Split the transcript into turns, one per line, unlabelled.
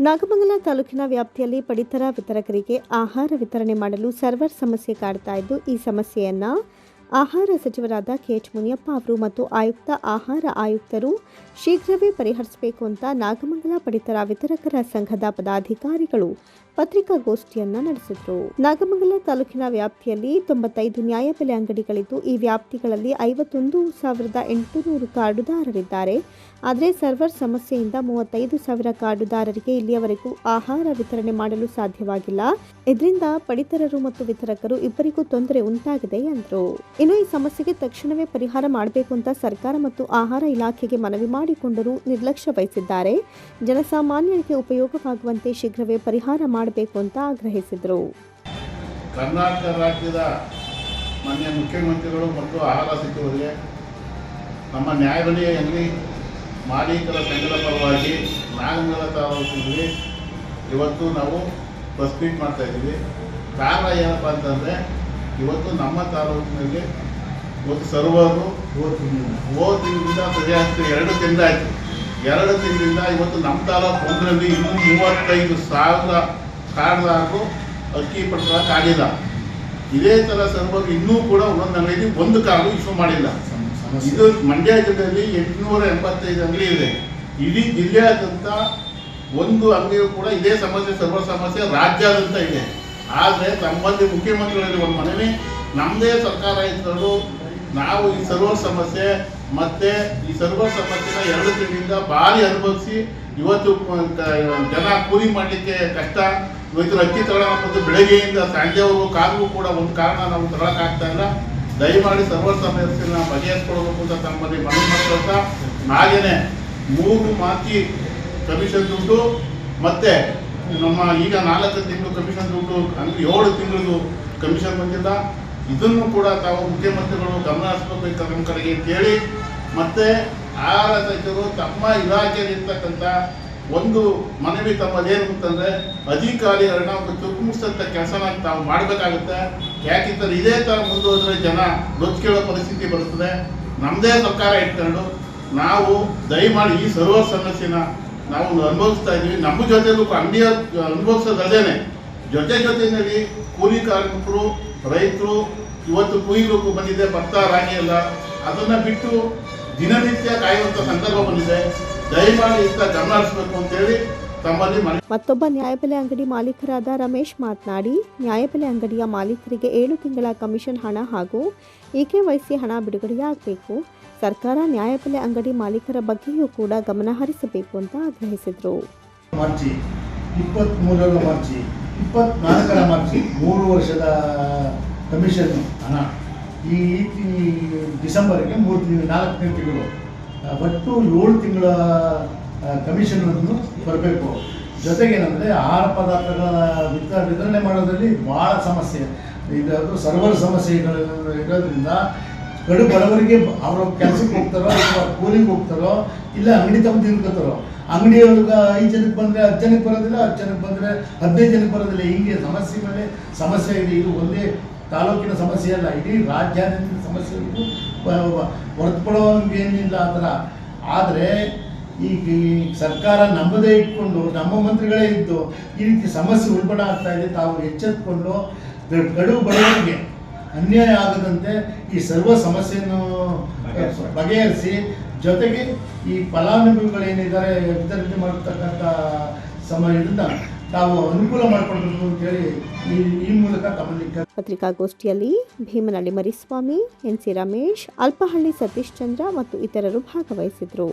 ನಾಗಮಂಗಲ ತಾಲೂಕಿನ ವ್ಯಾಪ್ತಿಯಲ್ಲಿ ಪಡಿತರ ವಿತರಕರಿಗೆ ಆಹಾರ ವಿತರಣೆ ಮಾಡಲು ಸರ್ವರ್ ಸಮಸ್ಯೆ ಕಾಡ್ತಾ ಇದ್ದು ಈ ಸಮಸ್ಯೆಯನ್ನ ಆಹಾರ ಸಚಿವರಾದ ಕೆಎಚ್ ಮುನಿಯಪ್ಪ ಅವರು ಮತ್ತು ಆಯುಕ್ತ ಆಹಾರ ಆಯುಕ್ತರು ಶೀಘ್ರವೇ ಪರಿಹರಿಸಬೇಕು ಅಂತ ನಾಗಮಂಗಲ ಪಡಿತರ ವಿತರಕರ ಸಂಘದ ಪದಾಧಿಕಾರಿಗಳು ಪತ್ರಿಕಾಗೋಷ್ಠಿಯನ್ನ ನಡೆಸಿದರು. ನಾಗಮಂಗಲ ತಾಲೂಕಿನ ವ್ಯಾಪ್ತಿಯಲ್ಲಿ ತೊಂಬತ್ತೈದು ನ್ಯಾಯಬೆಲೆ ಅಂಗಡಿಗಳಿದ್ದು, ಈ ವ್ಯಾಪ್ತಿಗಳಲ್ಲಿ ಐವತ್ತೊಂದು ಸಾವಿರದ ಎಂಟುನೂರು ಕಾರ್ಡುದಾರರಿದ್ದಾರೆ ಆದರೆ ಸರ್ವರ್ ಸಮಸ್ಯೆಯಿಂದ ಮೂವತ್ತೈದು ಸಾವಿರ ಕಾರ್ಡುದಾರರಿಗೆ ಇಲ್ಲಿಯವರೆಗೂ ಆಹಾರ ವಿತರಣೆ ಮಾಡಲು ಸಾಧ್ಯವಾಗಿಲ್ಲ. ಇದರಿಂದ ಪಡಿತರರು ಮತ್ತು ವಿತರಕರು ಇಬ್ಬರಿಗೂ ತೊಂದರೆ ಉಂಟಾಗಿದೆ ಎಂದರು. ಇನ್ನು ಈ ಸಮಸ್ಯೆಗೆ ತಕ್ಷಣವೇ ಪರಿಹಾರ ಮಾಡಬೇಕು ಅಂತ ಸರ್ಕಾರ ಮತ್ತು ಆಹಾರ ಇಲಾಖೆಗೆ ಮನವಿ ಮಾಡಿಕೊಂಡರೂ ನಿರ್ಲಕ್ಷ್ಯ ವಹಿಸಿದ್ದಾರೆ. ಜನಸಾಮಾನ್ಯರಿಗೆ ಉಪಯೋಗವಾಗುವಂತೆ ಶೀಘ್ರವೇ ಪರಿಹಾರ ಮಾಡಬೇಕು ಅಂತ ಆಗ್ರಹಿಸಿದರು.
ಕರ್ನಾಟಕ ರಾಜ್ಯದ ಮಾನ್ಯ ಮುಖ್ಯಮಂತ್ರಿಗಳು ಮತ್ತು ಆಹಾರ ಸಚಿವರಿಗೆ ನಮ್ಮ ಅಂಗಡಿ ಮಾಲೀಕರ ಸಂಘದ ಪರವಾಗಿ ನಾಗಮಂಗಲ ತಾಲೂಕಿನಲ್ಲಿ ಇವತ್ತು ನಾವು ಪ್ರೆಸ್ ಮೀಟ್ ಮಾಡ್ತಾ ಇದ್ದೀವಿ. ಕಾರಣ ಏನಪ್ಪ ಅಂತಂದರೆ ಇವತ್ತು ನಮ್ಮ ತಾಲೂಕಿನಲ್ಲಿ ಇವತ್ತು ಸರ್ವರು ಹೋದ ತಿಂಗಳಿಂದ ಆಗ್ತದೆ ಎರಡು ತಿಂಗಳಾಯಿತು ಎರಡು ತಿಂಗಳಿಂದ ಇವತ್ತು ನಮ್ಮ ತಾಲೂಕು ಒಂದರಲ್ಲಿ ಇನ್ನೂ ಮೂವತ್ತೈದು ಸಾವಿರ ಕಾರ್ಡ್ದಾರರು ಅಕ್ಕಿ ಪಡ್ಕೊಳ್ಳೋಕ್ಕಾಗಿಲ್ಲ ಇದೇ ಥರ ಸರ್ವರ್ ಇನ್ನೂ ಕೂಡ ಒಂದೊಂದು ಅಂಗಡಿ ಒಂದು ಕಾರ್ಡು ಇಶ್ಯೂ ಮಾಡಿಲ್ಲ. ಇದು ಮಂಡ್ಯ ಜಿಲ್ಲೆಯಲ್ಲಿ ಎಂಟುನೂರ ಎಂಬತ್ತೈದು ಅಂಗಡಿ ಇದೆ. ಇಡೀ ಜಿಲ್ಲೆಯಾದ್ಯಂತ ಒಂದು ಅಂಗಡಿಯು ಕೂಡ ಇದೇ ಸಮಸ್ಯೆ ಸರ್ವ ಸಮಸ್ಯೆ ರಾಜ್ಯಾದ್ಯಂತ ಇದೆ. ಆದರೆ ನಮ್ಮಲ್ಲಿ ಮುಖ್ಯಮಂತ್ರಿಗಳಲ್ಲಿ ಒಂದು ಮನವಿ ನಮ್ಮದೇ ಸರ್ಕಾರ ಇದ್ದರು ನಾವು ಈ ಸರ್ವರ್ ಸಮಸ್ಯೆ ಮತ್ತೆ ಈ ಸರ್ವರ್ ಸಮಸ್ಯೆನ ಎರಡು ತಿಂಗಳಿಂದ ಭಾರಿ ಅನುಭವಿಸಿ ಇವತ್ತು ಜನ ಕೂಲಿ ಮಾಡಲಿಕ್ಕೆ ಕಷ್ಟ. ಇವತ್ತು ಅಕ್ಕಿ ತಗೊಳ್ಳೋಣ ಬೆಳಗ್ಗೆಯಿಂದ ಸಂಜೆವರೆಗೂ ಕಾದ್ರೂ ಕೂಡ ಒಂದು ಕಾರಣ ನಾವು ತಗೊಳಕ್ಕಾಗ್ತಾ ಇಲ್ಲ. ದಯಮಾಡಿ ಸರ್ವರ್ ಸಮಸ್ಯೆನ ಬಗೆಹರಿಸ್ಕೊಳ್ಬೇಕು ಅಂತ ತಮ್ಮಲ್ಲಿ ಮನವಿ ಮಾಡ್ಕೊಳ್ತಾ ಹಾಗೇನೆ ಮೂರು ಮಾತಿ ಕಮಿಷನ್ ದುಡ್ಡು ಮತ್ತೆ ನಮ್ಮ ಈಗ ನಾಲ್ಕು ತಿಂಗಳು ಕಮಿಷನ್ ದುಡ್ಡು ಅಂದ್ರೆ ಏಳು ತಿಂಗಳಿಗೂ ಕಮಿಷನ್ ಬಂದಿಲ್ಲ ಇದನ್ನು ಕೂಡ ತಾವು ಮುಖ್ಯಮಂತ್ರಿಗಳು ಗಮನ ಹರಿಸ್ಬೇಕು ನಮ್ಮ ಕಡೆಗೆ ಕೇಳಿ ಮತ್ತೆ ಆಹಾರ ಸಚಿವರು ತಮ್ಮ ಇಲಾಖೆಯಲ್ಲಿರ್ತಕ್ಕಂಥ ಒಂದು ಮನವಿ ತಮ್ಮದೇನು ಅಂತಂದ್ರೆ ಅಧಿಕಾರಿಗಳನ್ನ ಒಂದು ತುರ್ಮುಸ್ತಂತ ಕೆಲಸನ ತಾವು ಮಾಡಬೇಕಾಗುತ್ತೆ. ಯಾಕಿಂತಂದ್ರೆ ಇದೇ ಥರ ಮುಂದುವರೆದ್ರೆ ಜನ ಬದುಕೇಳೋ ಪರಿಸ್ಥಿತಿ ಬರುತ್ತದೆ. ನಮ್ಮದೇ ಸರ್ಕಾರ ಇಟ್ಕೊಂಡು ನಾವು ದಯಮಾಡಿ ಈ ಸರ್ವರ್ ಸಮಸ್ಯೆನ ನಾವು ಅನುಭವಿಸ್ತಾ ಇದ್ದೀವಿ. ನಮ್ಮ ಜೊತೆಲೂ ಅಂಗಡಿಯ ಅನುಭವಿಸೋದಲ್ಲೇನೆ ಜೊತೆ ಜೊತೆಯಲ್ಲಿ ಕೂಲಿ ಕಾರ್ಮಿಕರು, ರೈತರು, ಇವತ್ತು ಕುಯ್ಲಿಕ್ಕೆ ಬಂದಿದೆ, ಭತ್ತ, ರಾಗಿ ಎಲ್ಲ, ಅದನ್ನು ಬಿಟ್ಟು ದಿನನಿತ್ಯ ಕಾಯುವಂಥ ಸಂದರ್ಭ ಬಂದಿದೆ. ದಯಮಾಡಿ ಇಂಥ ಗಮನ ಹರಿಸ್ಬೇಕು ಅಂತೇಳಿ
ಮತ್ತೊಬ್ಬ ನ್ಯಾಯಬೆಲೆ ಅಂಗಡಿ ಮಾಲೀಕರಾದ ರಮೇಶ್ ಮಾತನಾಡಿ, ನ್ಯಾಯಬೆಲೆ ಅಂಗಡಿಯ ಮಾಲೀಕರಿಗೆ ಏಳು ತಿಂಗಳ ಕಮಿಷನ್ ಹಣ ಹಾಗೂ ಇಕೆವೈಸಿ ಹಣ ಬಿಡುಗಡೆಯಾಗಬೇಕು. ಸರ್ಕಾರ ನ್ಯಾಯಬೆಲೆ ಅಂಗಡಿ ಮಾಲೀಕರ ಬಗ್ಗೆಯೂ ಕೂಡ ಗಮನ ಹರಿಸಬೇಕು ಅಂತ ಆಗ್ರಹಿಸಿದರು.
ಮಾರ್ಚಿ ಇಪ್ಪತ್ತ್ಮೂರರ ಮಾರ್ಚಿ, ಇಪ್ಪತ್ನಾಲ್ಕರ ಮಾರ್ಚಿ, ಮೂರು ವರ್ಷದ ಕಮಿಷನ್ ಹಣ. ಈ ಡಿಸೆಂಬರ್ಗೆ ಮೂರು ತಿಂಗಳು, ನಾಲ್ಕು ತಿಂಗಳು ಒಟ್ಟು ಏಳು ತಿಂಗಳ ಕಮಿಷನ್ ಬರಬೇಕು. ಜೊತೆಗೇನೆಂದರೆ ಆಹಾರ ಪದಾರ್ಥಗಳ ವಿತ, ವಿತರಣೆ ಮಾಡೋದ್ರಲ್ಲಿ ಭಾಳ ಸಮಸ್ಯೆ. ಇದು ಸರ್ವರ್ ಸಮಸ್ಯೆಗಳು ಇರೋದ್ರಿಂದ ಕಡು ಬಡವರಿಗೆ ಅವ್ರ ಕೆಲಸಕ್ಕೆ ಹೋಗ್ತಾರೋ, ಅಥವಾ ಕೂಲಿಗೆ ಹೋಗ್ತಾರೋ, ಇಲ್ಲ ಅಂಗಡಿ ತಮ್ಮ ತಿನ್ಕೋತಾರೋ ಅಂಗಡಿಯವ್ರಿಗೆ ಐದು ಜನಕ್ಕೆ ಬಂದರೆ ಹತ್ತು ಜನಕ್ಕೆ ಬರೋದಿಲ್ಲ, ಹತ್ತು ಜನಕ್ಕೆ ಬಂದರೆ ಹದಿನೈದು ಜನಕ್ಕೆ ಬರೋದಿಲ್ಲ. ಹೀಗೆ ಸಮಸ್ಯೆ ಮೇಲೆ ಸಮಸ್ಯೆ ಇದೆ. ಇದು ಒಂದೇ ತಾಲೂಕಿನ ಸಮಸ್ಯೆ ಅಲ್ಲ, ಇಡೀ ರಾಜ್ಯಾದ್ಯಂತ ಸಮಸ್ಯೆ ಇದು. ಹೊರತುಪಡೋಂಗೆ ಏನಿಲ್ಲ ಆ ಥರ. ಆದರೆ ಈ ಸರ್ಕಾರ ನಂಬದೇ ಇಟ್ಕೊಂಡು, ನಮ್ಮ ಮಂತ್ರಿಗಳೇ ಇದ್ದು ಈ ರೀತಿ ಸಮಸ್ಯೆ ಉಲ್ಬಣ ಆಗ್ತಾ ಇದೆ, ತಾವು ಎಚ್ಚೆತ್ಕೊಂಡು ಗ- ಕಡು ಬಡವರಿಗೆ ಅನ್ಯಾಯ ಆಗದಂತೆ ಈ ಸರ್ವ ಸಮಸ್ಯೆಯನ್ನು ಬಗೆಹರಿಸಿ ಜೊತೆಗೆ ಈ ಫಲಾನುಭವಿಗಳೇನಿದ್ದಾರೆ ವಿತರಣೆ ಮಾಡತಕ್ಕಂಥ ಸಮಯದಿಂದ ತಾವು ಅನುಕೂಲ ಮಾಡಿಕೊಳ್ಬೇಕು ಅಂತೇಳಿ ಈ ಈ ಮೂಲಕ ತಮ್ಮಲ್ಲಿ
ಪತ್ರಿಕಾಗೋಷ್ಠಿಯಲ್ಲಿ ಭೀಮನಳ್ಳಿ ಮರಿಸ್ವಾಮಿ ಎನ್ ಸಿ ರಮೇಶ್ ಅಲ್ಪಹಳ್ಳಿ ಸತೀಶ್ ಚಂದ್ರ ಮತ್ತು ಇತರರು ಭಾಗವಹಿಸಿದರು.